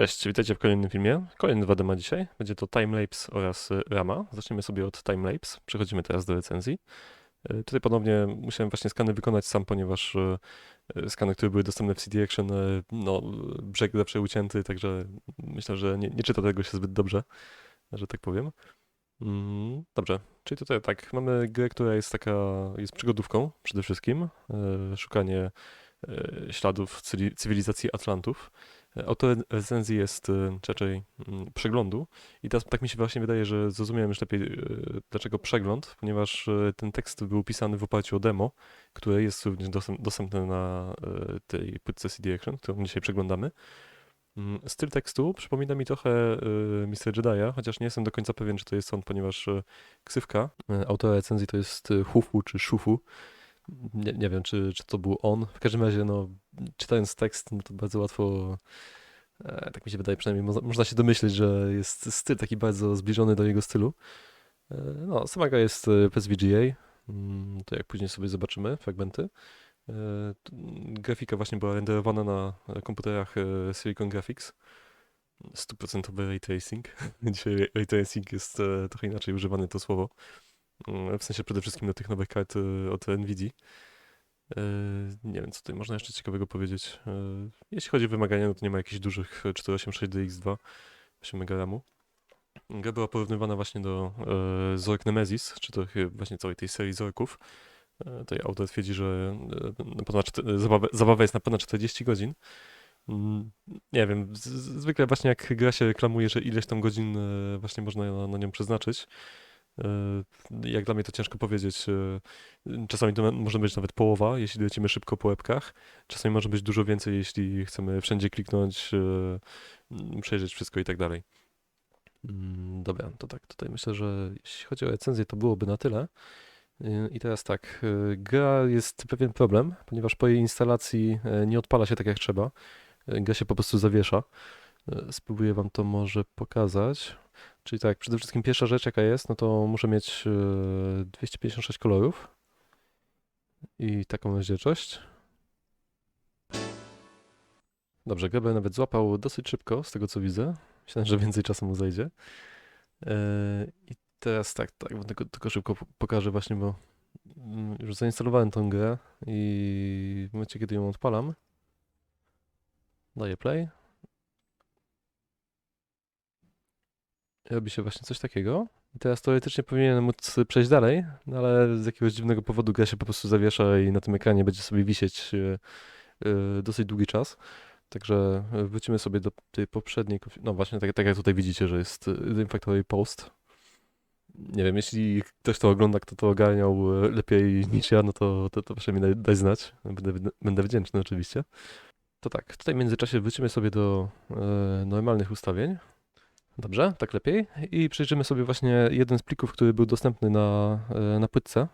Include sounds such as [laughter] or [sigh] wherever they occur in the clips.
Cześć, witajcie w kolejnym filmie. Kolejny 2D ma dzisiaj. Będzie to timelapse oraz y, rama. Zaczniemy sobie od timelapse. Przechodzimy teraz do recenzji. Y, Tutaj ponownie musiałem właśnie skany wykonać sam, ponieważ y, skany, które były dostępne w CD Action, no brzeg zawsze ucięty, także myślę, że nie, nie czyta tego się zbyt dobrze, że tak powiem. Mm, Dobrze, czyli tutaj tak, mamy grę, która jest taka, jest przygodówką przede wszystkim. Szukanie śladów cywilizacji Atlantów. Autorem recenzji jest y, raczej mm, przeglądu i teraz tak mi się właśnie wydaje, że zrozumiałem już lepiej y, dlaczego przegląd, ponieważ y, ten tekst był pisany w oparciu o demo, które jest również dostęp- dostępne na tej płytce CD Action, którą dzisiaj przeglądamy. Mm, Styl tekstu przypomina mi trochę Mr. Jedi'a, chociaż nie jestem do końca pewien, czy to jest on, ponieważ ksywka autora recenzji to jest Hufu czy Szufu. Nie, nie wiem, czy, czy to był on. W każdym razie, no, czytając tekst, no to bardzo łatwo, e, tak mi się wydaje, przynajmniej mo można się domyśleć, że jest styl taki bardzo zbliżony do jego stylu. E, no, sama gra jest e, bez VGA, mm, to jak później sobie zobaczymy fragmenty. E, grafika właśnie była renderowana na e, komputerach e, Silicon Graphics. 100% ray tracing. [laughs] Dzisiaj ray- ray tracing jest e, trochę inaczej używane to słowo. Mm, W sensie przede wszystkim do tych nowych kart e, od NVIDII. E, Nie wiem, co tutaj można jeszcze ciekawego powiedzieć. E, Jeśli chodzi o wymagania, no to nie ma jakichś dużych e, 486 DX2, 8 MB RAMu. Gra była porównywana właśnie do Zork Nemesis, czy to właśnie całej tej serii Zorków. Tutaj autor twierdzi, że na ponad, zabawa, zabawa jest na ponad 40 godzin. Mm, Nie wiem, z- zwykle właśnie jak gra się reklamuje, że ileś tam godzin właśnie można na, na nią przeznaczyć. E, Jak dla mnie to ciężko powiedzieć. e, Czasami to może być nawet połowa, jeśli lecimy szybko po łebkach. Czasami może być dużo więcej, jeśli chcemy wszędzie kliknąć, mm, przejrzeć wszystko i tak dalej. Mm, Dobra, to tak, tutaj myślę, że jeśli chodzi o recenzję, to byłoby na tyle. I teraz tak, gra jest pewien problem, ponieważ po jej instalacji nie odpala się tak jak trzeba. Gra się po prostu zawiesza. Spróbuję wam to może pokazać. Czyli tak, przede wszystkim pierwsza rzecz jaka jest, no to muszę mieć e, 256 kolorów i taką rozdzielczość. Dobrze, Gabriel nawet złapał dosyć szybko, z tego co widzę. Myślałem, że więcej czasu mu zajdzie. E, I teraz tak, tak, tylko, tylko szybko po- pokażę właśnie, bo mm, już zainstalowałem tą grę i w momencie, kiedy ją odpalam, daję play. Robi się właśnie coś takiego. I teraz teoretycznie powinienem móc przejść dalej, no ale z jakiegoś dziwnego powodu gra się po prostu zawiesza i na tym ekranie będzie sobie wisieć e, e, dosyć długi czas. Także e, wrócimy sobie do tej poprzedniej, no właśnie tak, tak jak tutaj widzicie, że jest Dream Factory Post. Nie wiem, jeśli ktoś to ogląda, kto to ogarniał lepiej niż ja, no to, to, to proszę mi daj, znać. Będę, będę wdzięczny oczywiście. To tak, tutaj w międzyczasie wrócimy sobie do e, normalnych ustawień. Dobrze, tak lepiej. I przejrzymy sobie właśnie jeden z plików, który był dostępny na, e, na płytce.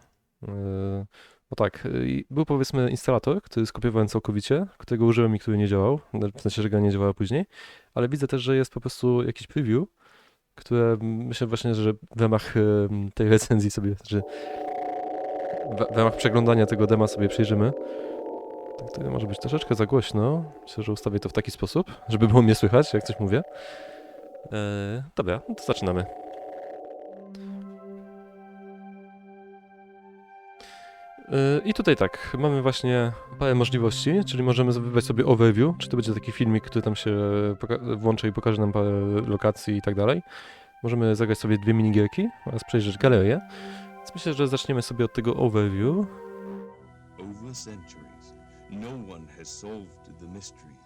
E, No tak, e, był powiedzmy instalator, który skopiowałem całkowicie, którego użyłem i który nie działał, w sensie, że gra nie działała później, ale widzę też, że jest po prostu jakiś preview, które myślę właśnie, że w ramach tej recenzji sobie, że w, ramach przeglądania tego dema sobie przyjrzymy. Tak, to może być troszeczkę za głośno. Myślę, że ustawię to w taki sposób, żeby było mnie słychać, jak coś mówię. Eee, dobra, no to zaczynamy. Eee, I tutaj tak, mamy właśnie parę możliwości, czyli możemy wybrać sobie overview, czy to będzie taki filmik, który tam się poka- włączy i pokaże nam parę lokacji i tak dalej. Możemy zagrać sobie dwie minigierki oraz przejrzeć galerię. Więc myślę, że zaczniemy sobie od tego overview. Over centuries, no one has solved the.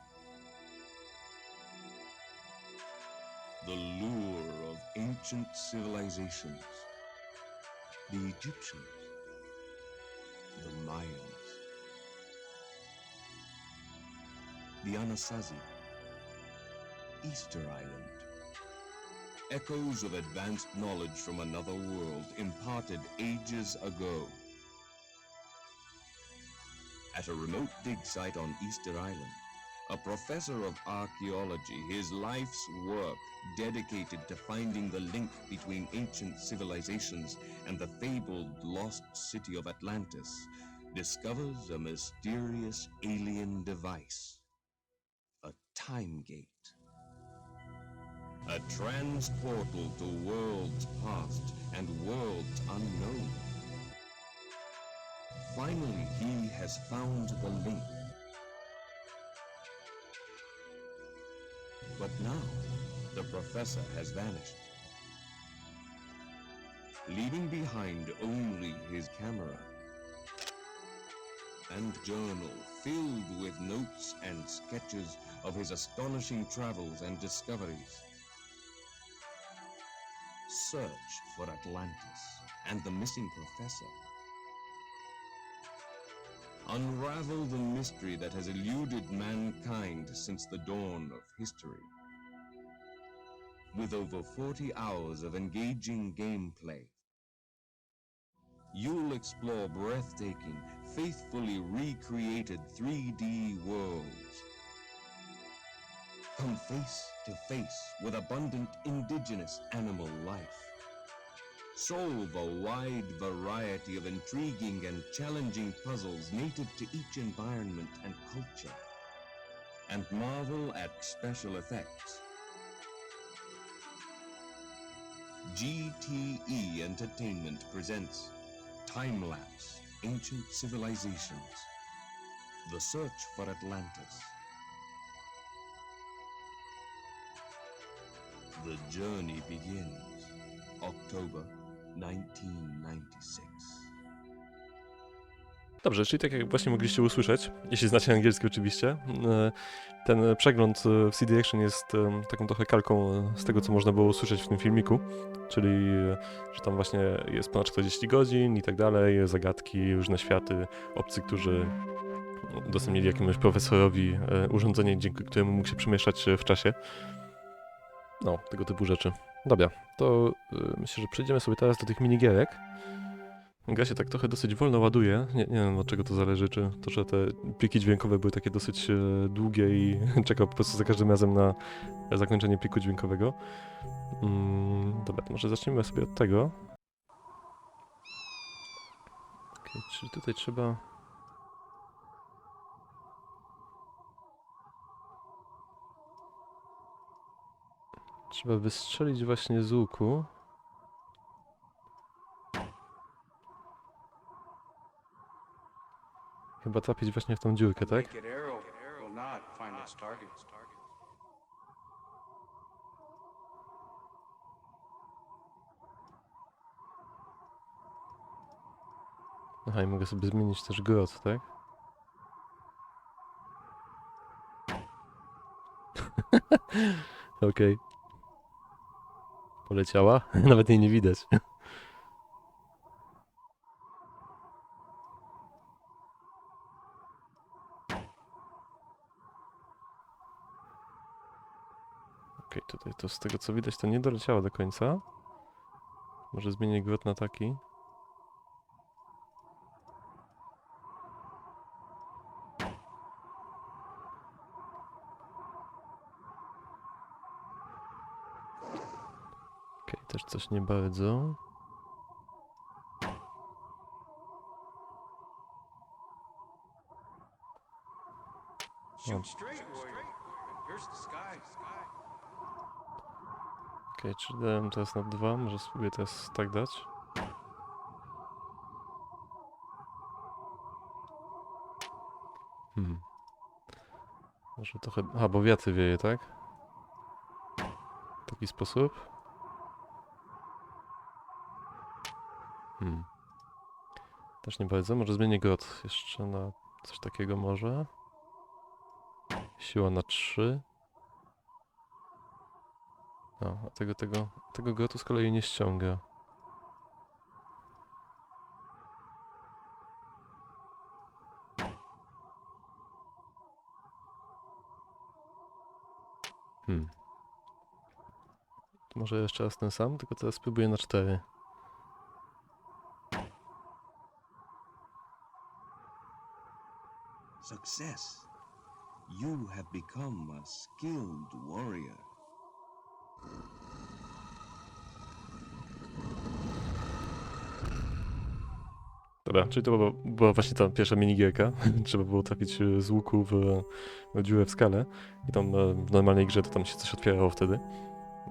The lure of ancient civilizations. The Egyptians. The Mayans. The Anasazi. Easter Island. Echoes of advanced knowledge from another world imparted ages ago. At a remote dig site on Easter Island, a professor of archaeology, his life's work dedicated to finding the link between ancient civilizations and the fabled lost city of Atlantis, discovers a mysterious alien device a time gate. a transportal to worlds past and worlds unknown. Finally, he has found the link. But now, the professor has vanished, leaving behind only his camera and journal filled with notes and sketches of his astonishing travels and discoveries. Search for Atlantis and the missing professor. Unravel the mystery that has eluded mankind since the dawn of history. With over 40 hours of engaging gameplay, you'll explore breathtaking, faithfully recreated 3D worlds. Come face to face with abundant indigenous animal life. Solve a wide variety of intriguing and challenging puzzles native to each environment and culture. And marvel at special effects. GTE Entertainment presents Time Lapse Ancient Civilizations The Search for Atlantis. The journey begins October 1996. Dobrze, czyli tak jak właśnie mogliście usłyszeć, jeśli znacie angielski oczywiście, e, ten przegląd e, w CD Action jest e, taką trochę kalką z tego, co można było usłyszeć w tym filmiku, czyli że tam właśnie jest ponad 40 godzin i tak dalej, zagadki, różne światy, obcy, którzy udostępnili jakiemuś profesorowi urządzenie, dzięki któremu mógł się przemieszczać w czasie. No, tego typu rzeczy. Dobra, to e, myślę, że przejdziemy sobie teraz do tych minigierek. Gra się tak trochę dosyć wolno ładuje. Nie, nie wiem od czego to zależy, czy to, że te pliki dźwiękowe były takie dosyć e, długie i [laughs] czekał po prostu za każdym razem na zakończenie pliku dźwiękowego. Mm, dobra, to może zacznijmy sobie od tego. Okej, czyli tutaj trzeba... Trzeba wystrzelić właśnie z łuku. Chyba trafić właśnie w tą dziurkę, tak? Aha, i mogę sobie zmienić też grot, tak? [laughs] Okej. Poleciała? [laughs] Nawet jej nie widać. Okej, tutaj to z tego co widać to nie doleciało do końca. Może zmienię grot na taki. Też coś nie bardzo. Sky. Okej, czy dałem teraz na dwa? Może spróbuję teraz tak dać? Hmm. Może trochę... A, bo wiatry wieje, tak? W taki sposób? Hmm. Też nie bardzo. Może zmienię grot jeszcze na coś takiego może. Siła na 3. No, a tego, tego, tego grotu z kolei nie ściąga. Hmm. Może jeszcze raz ten sam, tylko teraz spróbuję na 4. Success! You have become a skilled warrior. Dobra, czyli to była, była właśnie ta pierwsza minigierka. [laughs] Trzeba było trafić e, z łuku w, w dziurę w skalę. I tam e, w normalnej grze to tam się coś otwierało wtedy.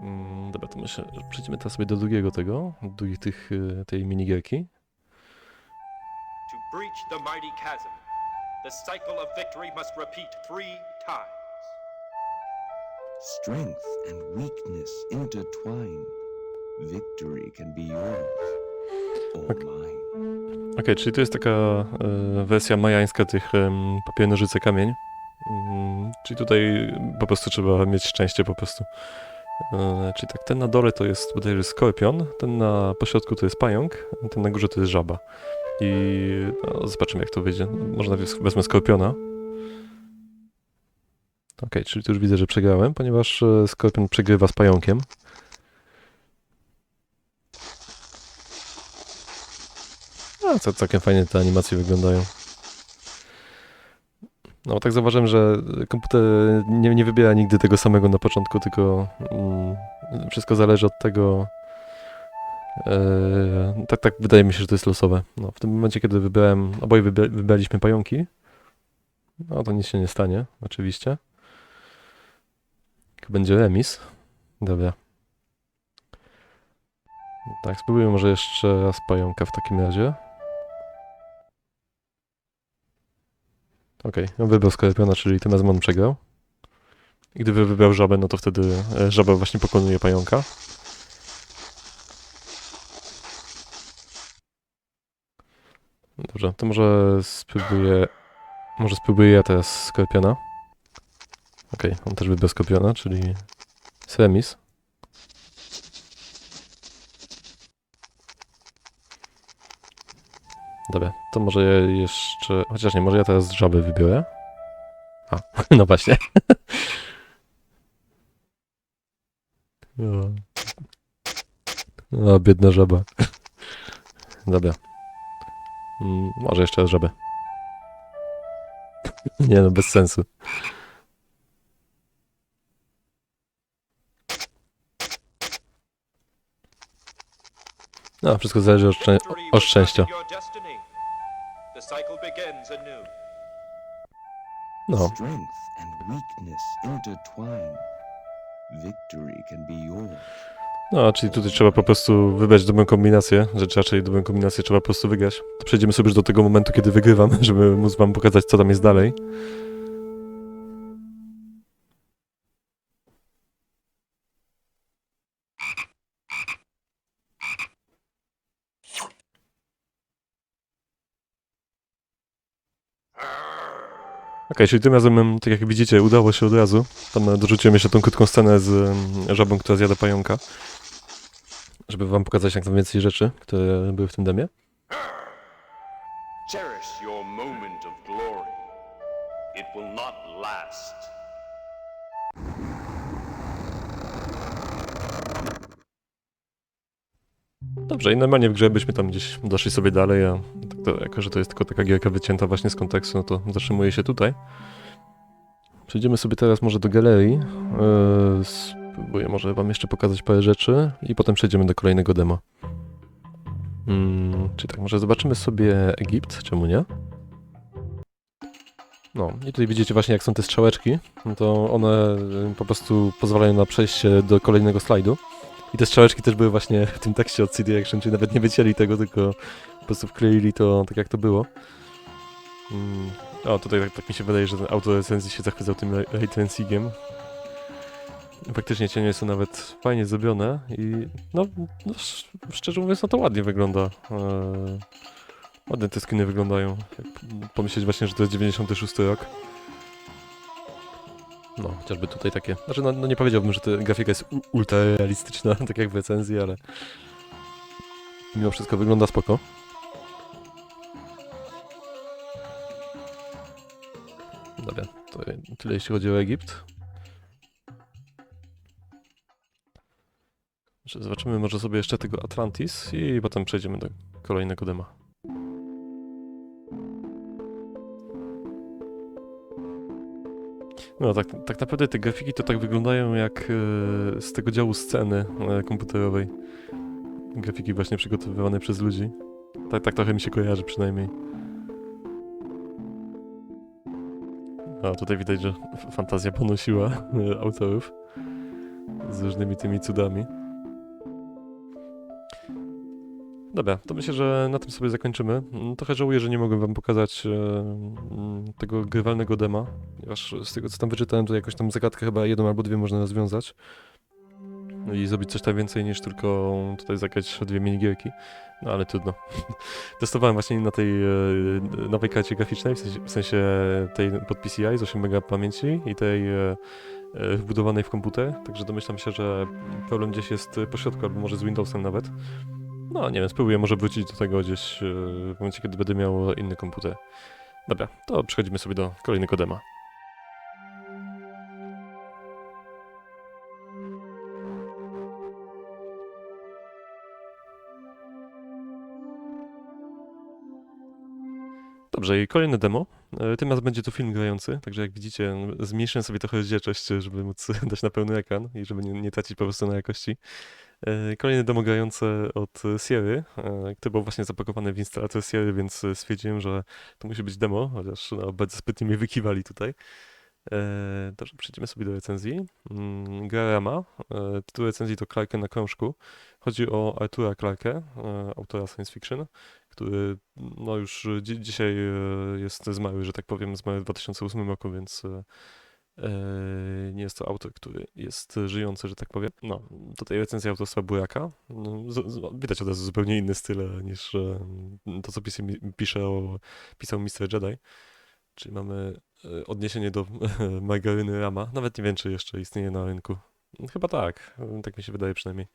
Mm, dobra, to myślę, że przejdziemy teraz sobie do drugiego tego, drugich tych, y, tej minigierki. To breach the mighty chasm, the cycle of victory must repeat three times. Strength and weakness intertwine. Victory can be yours or Ok. mine. Okej, czyli to jest taka e, wersja majańska tych em, papier, nożyce, kamień. Mm, czyli tutaj po prostu trzeba mieć szczęście po prostu. E, czyli tak, ten na dole to jest bodajże skorpion, ten na pośrodku to jest pająk, ten na górze to jest żaba. I no, zobaczymy jak to wyjdzie. Najpierw wezmę skorpiona. Okej, czyli tu już widzę, że przegrałem, ponieważ e, skorpion przegrywa z pająkiem. A, co całkiem fajnie te animacje wyglądają. No, tak zauważyłem, że komputer nie, nie wybiera nigdy tego samego na początku, tylko mm, wszystko zależy od tego. E, tak, tak, wydaje mi się, że to jest losowe. No, w tym momencie, kiedy wybrałem, oboje wybra- wybraliśmy pająki, no to nic się nie stanie, oczywiście. Będzie remis. Dobra. Tak, spróbujmy może jeszcze raz pająka w takim razie. Okej, okay. wybrał skorpiona, czyli tym razem on przegrał. I gdyby wybrał żabę, no to wtedy e, żaba właśnie pokonuje pająka. Dobrze, to może spróbuję... Może spróbuję ja teraz skorpiona. Okej, on też wybrał skorpiona, czyli jest remis. Dobra, to może jeszcze... Chociaż nie, może ja teraz żabę wybiorę. A, [laughs] no właśnie. [laughs] O, o biedna żaba. [laughs] Dobra. Mm, może jeszcze żabę. Nie no, bez sensu. No, wszystko zależy od, szczę- od szczęścia. No, Strength and weakness intertwine. Victory can be yours. No, czyli tutaj trzeba po prostu wybrać dobrą kombinację, rzecz raczej dobrą kombinację trzeba po prostu wygrać. To przejdziemy sobie już do tego momentu, kiedy wygrywam, [laughs] żeby móc wam pokazać, co tam jest dalej. Okej, czyli tym razem, em, tak jak widzicie, udało się od razu. Tam e, dorzuciłem jeszcze tą krótką scenę z żabą, która zjada pająka. Żeby wam pokazać jak najwięcej rzeczy, które były w tym demie. Cherish your moment of glory. It will not last. Dobrze, i normalnie w grze byśmy tam gdzieś doszli sobie dalej, a tak to, jako, że to jest tylko taka gierka wycięta właśnie z kontekstu, no to zatrzymuję się tutaj. Przejdziemy sobie teraz może do galerii. Yy, spróbuję może wam jeszcze pokazać parę rzeczy i potem przejdziemy do kolejnego demo. Mm, czyli tak, może zobaczymy sobie Egipt, czemu nie? No, i tutaj widzicie właśnie jak są te strzałeczki, no to one po prostu pozwalają na przejście do kolejnego slajdu. I te strzałeczki też były właśnie w tym tekście od CD Action, czyli nawet nie wycięli tego, tylko po prostu wkleili to tak jak to było. Mm. O, tutaj tak, tak mi się wydaje, że ten auto recenzji się zachwycał tym ray ray tracingiem. Faktycznie cienie są nawet fajnie zrobione i no, no sz- szczerze mówiąc, no to ładnie wygląda. Eee, ładnie te skiny wyglądają. Pomyśleć właśnie, że to jest 96 rok. No, chociażby tutaj takie. Znaczy, no, no nie powiedziałbym, że ta grafika jest ultra realistyczna, [laughs] tak jak w recenzji, ale mimo wszystko wygląda spoko. Dobra, to tyle jeśli chodzi o Egipt. Zobaczymy może sobie jeszcze tego Atlantis i potem przejdziemy do kolejnego dema. No tak, tak naprawdę te grafiki to tak wyglądają jak e, z tego działu sceny e, komputerowej. Grafiki właśnie przygotowywane przez ludzi. Tak, tak trochę mi się kojarzy przynajmniej. A tutaj widać, że fantazja ponosiła e, autorów. z różnymi tymi cudami. Dobra, to myślę, że na tym sobie zakończymy. Mm, Trochę żałuję, że nie mogłem wam pokazać e, mm, tego grywalnego dema, ponieważ z tego co tam wyczytałem, to jakoś tam zagadkę chyba jedną albo dwie można rozwiązać. No i zrobić coś tam więcej niż tylko tutaj zagrać dwie minigierki. No ale trudno. [laughs] Testowałem właśnie na tej e, nowej karcie graficznej, w sensie, w sensie tej pod PCI z 8 MB pamięci i tej e, e, wbudowanej w komputer, także domyślam się, że problem gdzieś jest po środku, albo może z Windowsem nawet. No nie wiem, spróbuję może wrócić do tego gdzieś e, w momencie, kiedy będę miał inny komputer. Dobra, to przechodzimy sobie do kolejnego dema. Dobrze, i kolejne demo. E, Tym razem będzie to film grający, także jak widzicie, zmniejszyłem sobie trochę rozdzielczość, żeby móc [laughs] dać na pełny ekran i żeby nie, nie tracić po prostu na jakości. E, Kolejne demo grające od Sierry, e, które było właśnie zapakowane w instalator Sierry, więc stwierdziłem, że to musi być demo, chociaż no, bardzo sprytnie mnie wykiwali tutaj. E, Dobrze, przejdziemy sobie do recenzji. Mm, Gra Rama. Tytuł recenzji to Clarkę na krążku. Chodzi o Artura Clarkę, e, autora science fiction, który no już dzi dzisiaj jest zmarły, że tak powiem, zmarł w 2008 roku, więc nie jest to autor, który jest żyjący, że tak powiem. No, tutaj recenzja autorstwa Buraka. No, widać od razu zupełnie inny styl niż e, to, co pisze, pisze o, pisał Mr. Jedi. Czyli mamy e, odniesienie do [laughs] margaryny Rama. Nawet nie wiem, czy jeszcze istnieje na rynku. Chyba tak, e, tak mi się wydaje przynajmniej.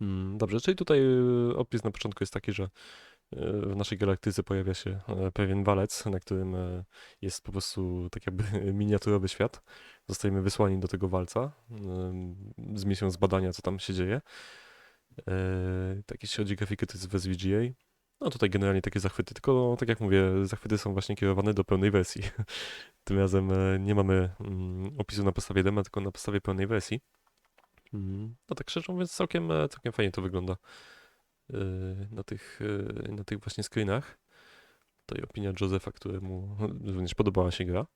Mm, Dobrze, czyli tutaj e, opis na początku jest taki, że e, w naszej galaktyce pojawia się e, pewien walec, na którym e, jest po prostu tak jakby [laughs] miniaturowy świat. Zostajemy wysłani do tego walca z misją zbadania, co tam się dzieje. E, Tak jeśli chodzi o grafikę, to jest w SVGA. No tutaj generalnie takie zachwyty, tylko tak jak mówię, zachwyty są właśnie kierowane do pełnej wersji. [laughs] Tym razem nie mamy mm, opisu na podstawie dema, tylko na podstawie pełnej wersji. Mm, No tak szczerze mówiąc, całkiem, całkiem fajnie to wygląda na tych, e, na tych właśnie screenach. Tutaj opinia Josefa, któremu [laughs] również podobała się gra.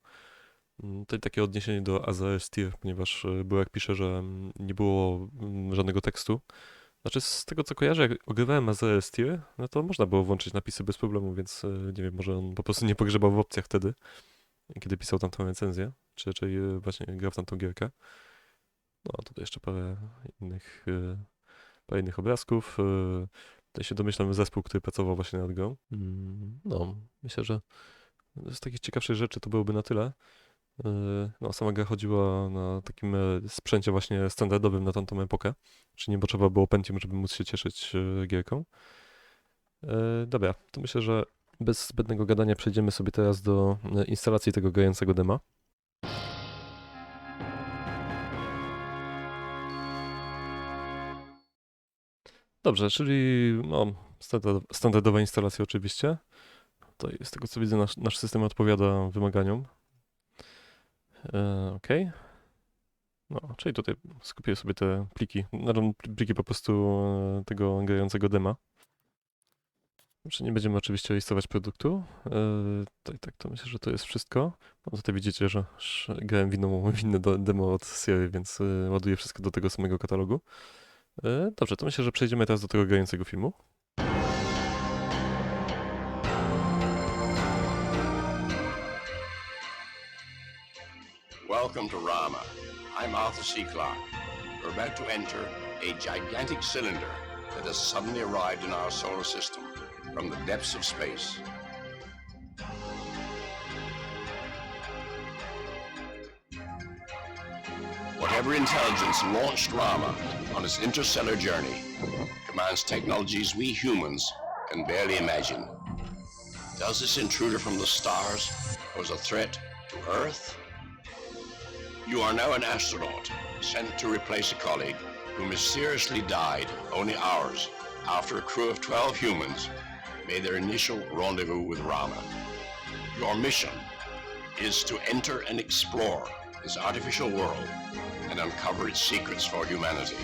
Mm, Tutaj takie odniesienie do Azrael Steer, ponieważ e, Burak pisze, że mm, nie było mm, żadnego tekstu. Znaczy z tego co kojarzę, jak ogrywałem Azrael Steer, no to można było włączyć napisy bez problemu, więc nie wiem, może on po prostu nie pogrzebał w opcjach wtedy, kiedy pisał tamtą recenzję, czy raczej właśnie grał w tamtą gierkę. No, tutaj jeszcze parę innych, innych obrazków. e, Tutaj się domyślam zespół, który pracował właśnie nad grą. Mm, No, myślę, że z takich ciekawszych rzeczy to byłoby na tyle. E, No, sama gra chodziła na takim e, sprzęcie właśnie standardowym na tamtą epokę, czyli nie potrzeba było Pentium, żeby móc się cieszyć e, gierką. Dobra, to myślę, że bez zbędnego gadania przejdziemy sobie teraz do e, instalacji tego grającego dema. Dobrze, czyli no, standard, standardowa instalacja oczywiście. Tutaj z tego co widzę nasz, nasz system odpowiada wymaganiom. E, ok. No, czyli tutaj skupię sobie te pliki, znaczy pliki po prostu e, tego grającego dema. Znaczy nie będziemy oczywiście listować produktu. E, tak, tak, to myślę, że to jest wszystko. No tutaj widzicie, że grałem w, inną, w inne demo od serii, więc e, ładuję wszystko do tego samego katalogu. E, Dobrze, to myślę, że przejdziemy teraz do tego grającego filmu. Welcome to Rama. I'm Arthur C. Clarke. We're about to enter a gigantic cylinder that has suddenly arrived in our solar system from the depths of space. Whatever intelligence launched Rama on its interstellar journey commands technologies we humans can barely imagine. Does this intruder from the stars pose a threat to Earth? You are now an astronaut sent to replace a colleague who mysteriously died only hours after a crew of 12 humans made their initial rendezvous with Rama. Your mission is to enter and explore this artificial world and uncover its secrets for humanity.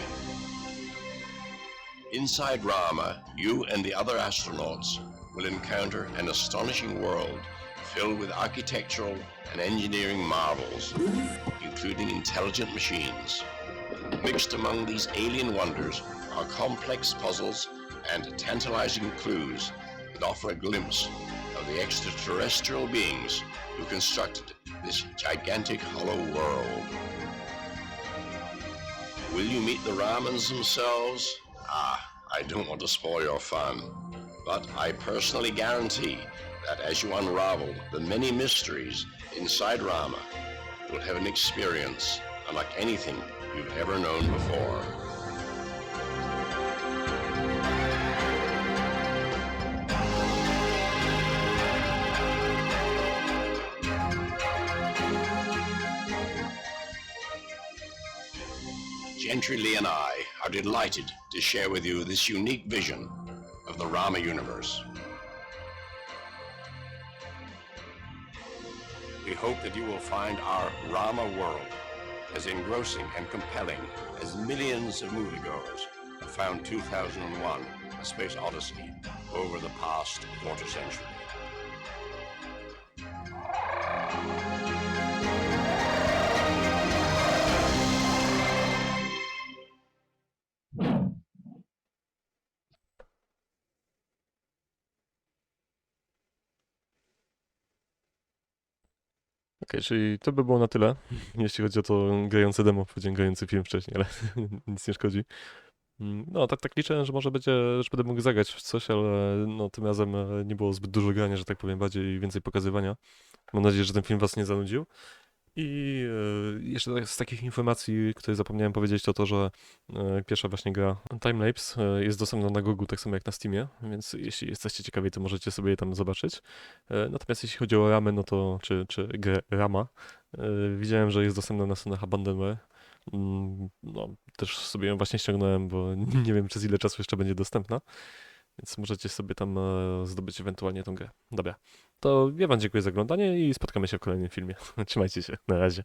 Inside Rama, you and the other astronauts will encounter an astonishing world filled with architectural and engineering marvels, including intelligent machines. Mixed among these alien wonders are complex puzzles and tantalizing clues that offer a glimpse of the extraterrestrial beings who constructed this gigantic hollow world. Will you meet the Ramans themselves? Ah, I don't want to spoil your fun, but I personally guarantee that as you unravel the many mysteries inside Rama, you'll have an experience unlike anything you've ever known before. Gentry Lee and I are delighted to share with you this unique vision of the Rama universe. We hope that you will find our Rama world as engrossing and compelling as millions of moviegoers have found 2001 A Space Odyssey over the past quarter century. Okej, czyli to by było na tyle, [laughs] jeśli chodzi o to grające demo, powiedziałem grający film wcześniej, ale [laughs] nic nie szkodzi. Mm, No, tak, tak liczę, że może będzie, że będę mógł zagrać w coś, ale no, tym razem e, nie było zbyt dużo grania, że tak powiem, bardziej więcej pokazywania. Mam nadzieję, że ten film was nie zanudził. I e, jeszcze tak- z takich informacji, które zapomniałem powiedzieć, to to, że e, pierwsza właśnie gra Timelapse e, jest dostępna na Google, tak samo jak na Steamie, więc jeśli jesteście ciekawi, to możecie sobie je tam zobaczyć. Natomiast jeśli chodzi o ramę, no to, czy, czy grę Rama, widziałem, że jest dostępna na stronach Abandonware. Mm, No, też sobie ją właśnie ściągnąłem, bo [laughs] nie wiem, przez ile czasu jeszcze będzie dostępna. Więc możecie sobie tam zdobyć ewentualnie tą grę. Dobra. To ja wam dziękuję za oglądanie i spotkamy się w kolejnym filmie. [laughs] Trzymajcie się. Na razie.